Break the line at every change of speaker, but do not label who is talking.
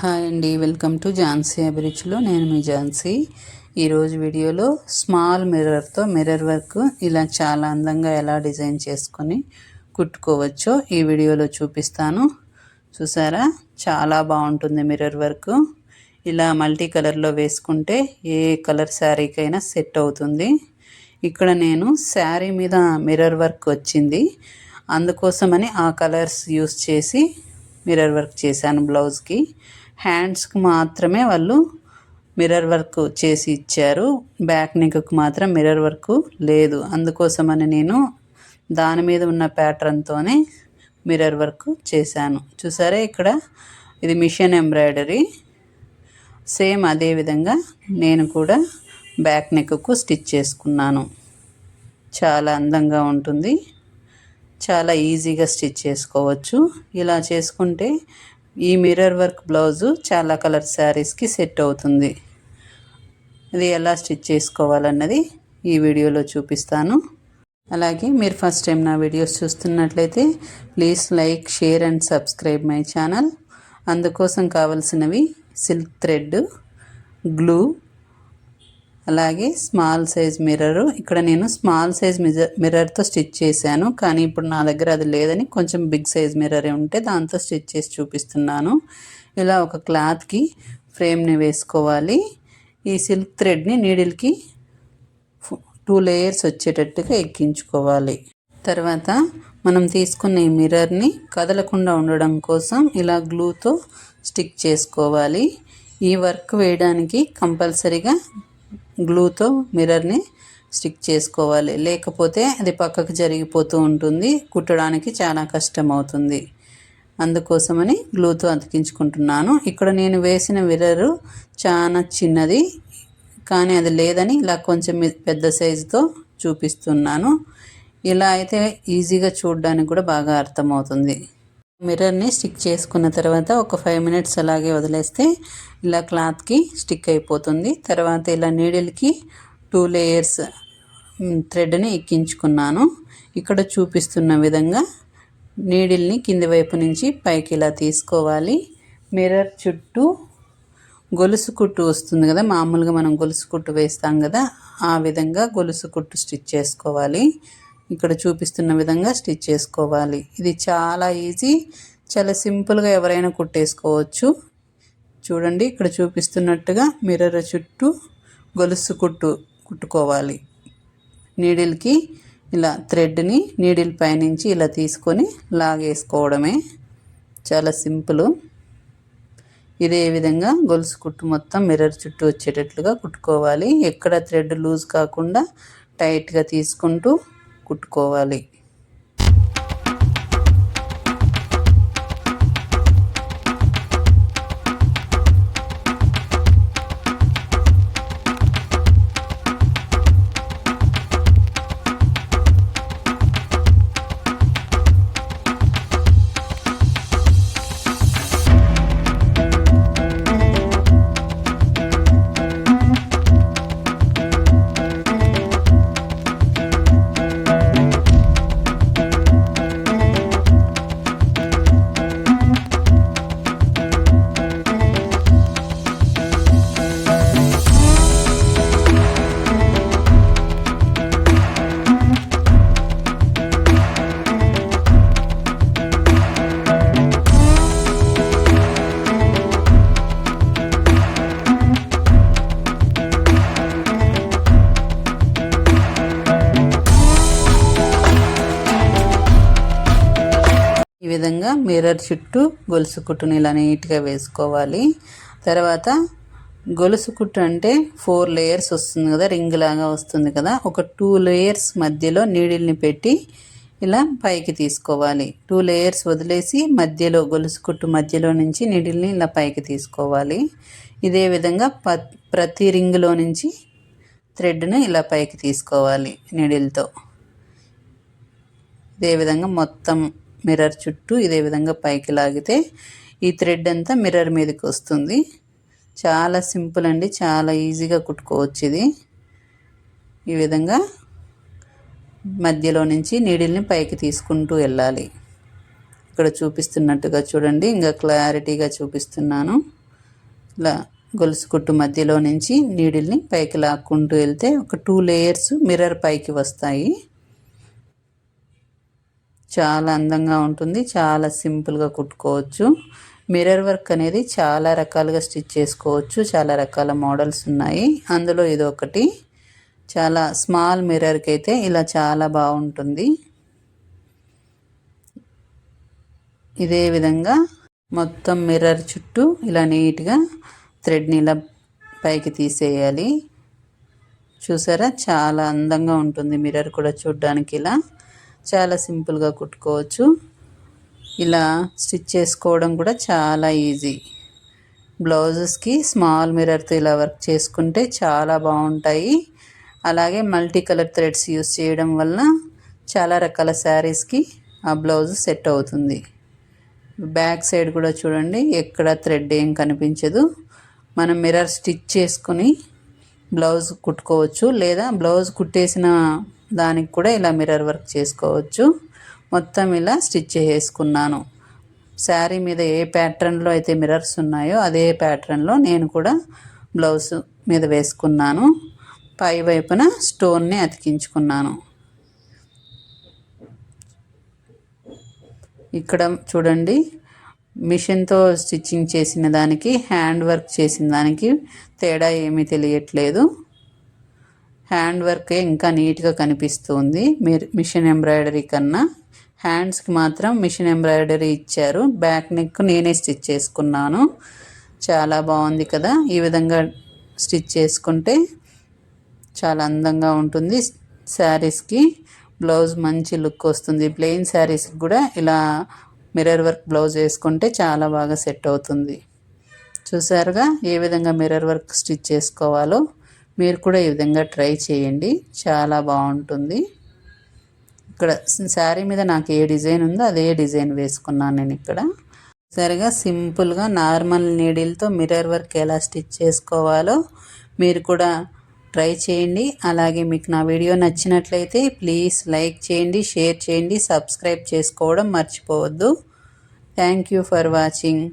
Hi అండి welcome to Jhansi అభిరుచిలో. నేను మీ ఝాన్సీ. ఈరోజు వీడియోలో స్మాల్ మిర్రర్తో మిర్రర్ వర్క్ ఇలా చాలా అందంగా ఎలా డిజైన్ చేసుకొని కుట్టుకోవచ్చో ఈ వీడియోలో చూపిస్తాను. చూసారా? చాలా బాగుంటుంది మిర్రర్ వర్క్ ఇలా మల్టీ కలర్లో వేసుకుంటే ఏ కలర్ శారీకైనా సెట్ అవుతుంది. ఇక్కడ నేను శారీ మీద మిర్రర్ వర్క్ వచ్చింది. అందుకోసమని ఆ కలర్స్ యూస్ చేసి మిర్రర్ వర్క్ చేశాను బ్లౌజ్కి హ్యాండ్స్కి మాత్రమే వాళ్ళు మిర్రర్ వర్క్ చేసి ఇచ్చారు. బ్యాక్ నెక్కి మాత్రం మిర్రర్ వర్క్ లేదు. అందుకోసమని నేను దాని మీద ఉన్న ప్యాటర్న్తోనే మిర్రర్ వర్క్ చేశాను. చూసారా ఇక్కడ? ఇది మిషన్ ఎంబ్రాయిడరీ. సేమ్ అదే విధంగా నేను కూడా బ్యాక్ నెక్కు స్టిచ్ చేసుకున్నాను. చాలా అందంగా ఉంటుంది. చాలా ఈజీగా స్టిచ్ చేసుకోవచ్చు. ఇలా చేసుకుంటే ఈ మిర్రర్ వర్క్ బ్లౌజు చాలా కలర్ శారీస్కి సెట్ అవుతుంది. ఇది ఎలా స్టిచ్ చేసుకోవాలన్నది ఈ వీడియోలో చూపిస్తాను. అలాగే మీరు ఫస్ట్ టైం నా వీడియోస్ చూస్తున్నట్లయితే please like share and subscribe my channel అందుకోసం కావలసినవి సిల్క్ థ్రెడ్ గ్లూ అలాగే స్మాల్ సైజ్ మిర్రరు. ఇక్కడ నేను స్మాల్ సైజ్ మిజర్ మిర్రర్తో స్టిచ్ చేశాను. కానీ ఇప్పుడు నా దగ్గర అది లేదని కొంచెం బిగ్ సైజ్ మిర్రరే ఉంటే దాంతో స్టిచ్ చేసి చూపిస్తున్నాను. ఇలా ఒక క్లాత్కి ఫ్రేమ్ని వేసుకోవాలి. ఈ సిల్క్ థ్రెడ్ని నీడిల్కి టూ లేయర్స్ వచ్చేటట్టుగా ఎక్కించుకోవాలి. తర్వాత మనం తీసుకున్న ఈ మిర్రర్ని కదలకుండా ఉండడం కోసం ఇలా గ్లూతో స్టిక్ చేసుకోవాలి. ఈ వర్క్ వేయడానికి కంపల్సరీగా గ్లూతో మిర్రర్ని స్టిక్ చేసుకోవాలి. లేకపోతే అది పక్కకు జరిగిపోతూ ఉంటుంది. కుట్టడానికి చాలా కష్టం అవుతుంది అందుకోసమని గ్లూతో అతికించుకుంటున్నాను. ఇక్కడ నేను వేసిన మిర్రరు చాలా చిన్నది కానీ అది లేదని ఇలా కొంచెం పెద్ద సైజుతో చూపిస్తున్నాను. ఇలా అయితే ఈజీగా చూడడానికి కూడా బాగా అర్థమవుతుంది. మిర్రర్ని స్టిక్ చేసుకున్న తర్వాత ఒక ఫైవ్ మినిట్స్ అలాగే వదిలేస్తే ఇలా క్లాత్కి స్టిక్ అయిపోతుంది. తర్వాత ఇలా నీడిల్కి టూ లేయర్స్ థ్రెడ్ని ఎక్కించుకున్నాను. ఇక్కడ చూపిస్తున్న విధంగా నీడిల్ని కింది వైపు నుంచి పైకి ఇలా తీసుకోవాలి. మిర్రర్ చుట్టూ గొలుసు కుట్టు వస్తుంది కదా మామూలుగా మనం గొలుసు కుట్టు వేస్తాం కదా ఆ విధంగా గొలుసు కుట్టు స్టిచ్ చేసుకోవాలి. ఇక్కడ చూపిస్తున్న విధంగా స్టిచ్ చేసుకోవాలి. ఇది చాలా ఈజీ చాలా సింపుల్గా ఎవరైనా కుట్టేసుకోవచ్చు. చూడండి ఇక్కడ చూపిస్తున్నట్టుగా మిర్రర్ చుట్టూ గొలుసు కుట్టు కుట్టుకోవాలి. నీడిల్కి ఇలా థ్రెడ్ని నీడిల్ పైనుంచి ఇలా తీసుకొని లాగేసుకోవడమే చాలా సింపుల్. ఇదే విధంగా గొలుసు కుట్టు మొత్తం మిర్రర్ చుట్టూ వచ్చేటట్లుగా కుట్టుకోవాలి. ఎక్కడ థ్రెడ్ లూజ్ కాకుండా టైట్గా తీసుకుంటూ కుట్టుకోవాలి. మిర్రర్ చుట్టూ గొలుసు కుట్టుని ఇలా నీట్గా వేసుకోవాలి. తర్వాత గొలుసు కుట్టు అంటే ఫోర్ లేయర్స్ వస్తుంది కదా రింగ్ లాగా వస్తుంది కదా ఒక టూ లేయర్స్ మధ్యలో నీడిల్ని పెట్టి ఇలా పైకి తీసుకోవాలి. టూ లేయర్స్ వదిలేసి మధ్యలో గొలుసు కుట్టు మధ్యలో నుంచి నీడిల్ని ఇలా పైకి తీసుకోవాలి. ఇదే విధంగా ప ప్రతి రింగులో నుంచి థ్రెడ్ను ఇలా పైకి తీసుకోవాలి నీడిల్తో. ఇదే విధంగా మొత్తం మిర్రర్ చుట్టూ ఇదే విధంగా పైకి లాగితే ఈ థ్రెడ్ అంతా మిర్రర్ మీదకి వస్తుంది. చాలా సింపుల్ అండి. చాలా ఈజీగా కుట్టుకోవచ్చు ఇది. ఈ విధంగా మధ్యలో నుంచి నీడిల్ని పైకి తీసుకుంటూ వెళ్ళాలి. ఇక్కడ చూపిస్తున్నట్టుగా చూడండి. ఇంకా క్లారిటీగా చూపిస్తున్నాను. ఇలా గొలుసు కుట్టు మధ్యలో నుంచి నీడిల్ని పైకి లాక్కుంటూ వెళ్తే ఒక టూ లేయర్స్ మిర్రర్ పైకి వస్తాయి. చాలా అందంగా ఉంటుంది. చాలా సింపుల్గా కుట్టుకోవచ్చు. మిర్రర్ వర్క్ అనేది చాలా రకాలుగా స్టిచ్ చేసుకోవచ్చు. చాలా రకాల మోడల్స్ ఉన్నాయి. అందులో ఇది ఒకటి. చాలా స్మాల్ మిర్రర్కి అయితే ఇలా చాలా బాగుంటుంది. ఇదే విధంగా మొత్తం మిర్రర్ చుట్టూ ఇలా నీట్గా థ్రెడ్ని ఇలా పైకి తీసేయాలి. చూసారా? చాలా అందంగా ఉంటుంది మిర్రర్ కూడా చూడడానికి ఇలా. చాలా సింపుల్గా కుట్టుకోవచ్చు. ఇలా స్టిచ్ చేసుకోవడం కూడా చాలా ఈజీ. బ్లౌజెస్కి స్మాల్ మిర్రర్తో ఇలా వర్క్ చేసుకుంటే చాలా బాగుంటాయి. అలాగే మల్టీ కలర్ థ్రెడ్స్ యూస్ చేయడం వల్ల చాలా రకాల శారీస్కి ఆ బ్లౌజ్ సెట్ అవుతుంది. బ్యాక్ సైడ్ కూడా చూడండి ఎక్కడ థ్రెడ్ ఏం కనిపించదు. మనం మిర్రర్ స్టిచ్ చేసుకుని బ్లౌజ్ కుట్టుకోవచ్చు. లేదా బ్లౌజ్ కుట్టేసిన దానికి కూడా ఇలా మిర్రర్ వర్క్ చేసుకోవచ్చు. మొత్తం ఇలా స్టిచ్ చేసుకున్నాను. శారీ మీద ఏ ప్యాటర్న్లో అయితే మిర్రర్స్ ఉన్నాయో అదే ప్యాటర్న్లో నేను కూడా బ్లౌజ్ మీద వేసుకున్నాను. పై వైపున స్టోన్ని అతికించుకున్నాను. ఇక్కడ చూడండి మిషన్తో స్టిచ్చింగ్ చేసిన దానికి హ్యాండ్ వర్క్ చేసిన దానికి తేడా ఏమీ తెలియట్లేదు. హ్యాండ్ వర్కే ఇంకా నీట్గా కనిపిస్తుంది. మీరు మిషన్ ఎంబ్రాయిడరీ కన్నా హ్యాండ్స్కి మాత్రం మిషన్ ఎంబ్రాయిడరీ ఇచ్చారు. బ్యాక్ నెక్ నేనే స్టిచ్ చేసుకున్నాను. చాలా బాగుంది కదా? ఈ విధంగా స్టిచ్ చేసుకుంటే చాలా అందంగా ఉంటుంది. శారీస్కి బ్లౌజ్ మంచి లుక్ వస్తుంది. ప్లెయిన్ శారీస్కి కూడా ఇలా మిర్రర్ వర్క్ బ్లౌజ్ వేసుకుంటే చాలా బాగా సెట్ అవుతుంది. చూసారుగా? ఏ విధంగా మిర్రర్ వర్క్ స్టిచ్ చేసుకోవాలో? మీరు కూడా ఈ విధంగా ట్రై చేయండి. చాలా బాగుంటుంది. ఇక్కడ శారీ మీద నాకు ఏ డిజైన్ ఉందో అదే డిజైన్ వేసుకున్నాను నేను ఇక్కడ. సరిగా సింపుల్గా నార్మల్ నీడిల్తో మిర్రర్ వర్క్ ఎలా స్టిచ్ చేసుకోవాలో మీరు కూడా ట్రై చేయండి. అలాగే మీకు నా వీడియో నచ్చినట్లయితే ప్లీజ్ లైక్ చేయండి షేర్ చేయండి సబ్స్క్రైబ్ చేసుకోవడం మర్చిపోవద్దు. Thank you for watching.